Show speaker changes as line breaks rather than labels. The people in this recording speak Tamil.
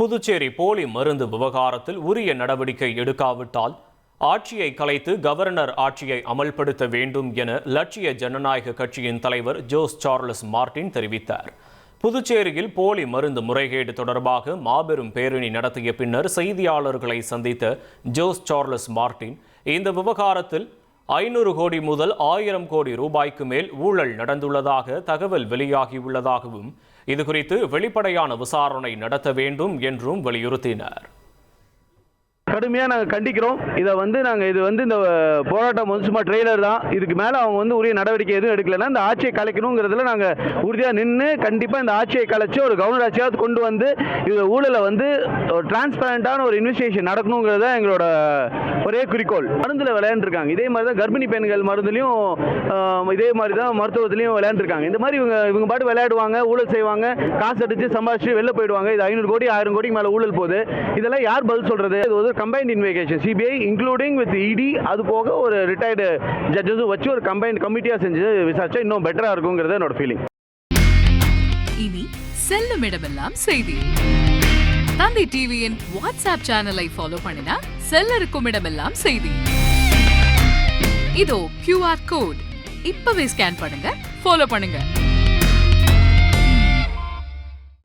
புதுச்சேரி போலி மருந்து விவகாரத்தில் உரிய நடவடிக்கை எடுக்காவிட்டால் ஆட்சியை கலைத்து கவர்னர் ஆட்சியை அமல்படுத்த வேண்டும் என லட்சிய ஜனநாயக கட்சியின் தலைவர் ஜோஸ் சார்லஸ் மார்டின் தெரிவித்தார். புதுச்சேரியில் போலி மருந்து முறைகேடு தொடர்பாக மாபெரும் பேரணி நடத்திய பின்னர் செய்தியாளர்களை சந்தித்த ஜோஸ் சார்லஸ் மார்டின் இந்த விவகாரத்தில் ஐநூறு கோடி முதல் ஆயிரம் கோடி ரூபாய்க்கு மேல் ஊழல் நடந்துள்ளதாக தகவல் வெளியாகியுள்ளதாகவும் இதுகுறித்து வெளிப்படையான விசாரணை நடத்த வேண்டும் என்றும் வலியுறுத்தினர்.
கடுமையாக நாங்கள் கண்டிக்கிறோம். இதை வந்து நாங்கள் இது வந்து இந்த போராட்டம் வந்து சும்மா ட்ரெய்லர் தான். இதுக்கு மேலே அவங்க வந்து உரிய நடவடிக்கை எதுவும் எடுக்கலைன்னா இந்த ஆட்சியை கலைக்கணுங்கிறதுல நாங்கள் உறுதியாக நின்று கண்டிப்பாக இந்த ஆட்சியை கலைச்சி ஒரு கவர்னர் ஆட்சியாவது கொண்டு வந்து இது ஊழலை வந்து ஒரு டிரான்ஸ்பரண்டான ஒரு இன்வெஸ்டிகேஷன் நடக்கணுங்கிறது தான் எங்களோட ஒரே குறிக்கோள். மருந்தில் விளையாண்டுருக்காங்க. இதே மாதிரி தான் கர்ப்பிணி பெண்கள் மருந்துலையும் இதே மாதிரி தான் மருத்துவத்திலையும் விளையாண்டுருக்காங்க. இந்த மாதிரி இவங்க இவங்க பாட்டு விளையாடுவாங்க ஊழல் செய்வாங்க காசு அடிச்சு சம்பாதிச்சு வெளில போயிடுவாங்க. இது ஐநூறு கோடி ஆயிரம் கோடிக்கு மேலே ஊழல் போகுது. இதெல்லாம் யார் பதில் சொல்கிறது இது ஒரு combined investigation CBI including with ED அது போக ஒரு ரிட்டையர்டு ஜட்ஜஸும் வச்சு ஒரு கம்பைன்ட் கமிட்டியாக செஞ்சு விசாரிச்சா இன்னும் பெட்டராக இருக்குங்கிறது என்னோட ஃபீலிங்
இனி செல்லும் இடமெல்லாம் செய்தி. தந்தி டிவியின் வாட்ஸ்அப் சேனலை ஃபாலோ பண்ணினா செல்ல இருக்கும் இடமெல்லாம் செய்தி. இதோ கியூஆர் கோட் இப்பவே ஸ்கேன் பண்ணுங்க ஃபாலோ பண்ணுங்க.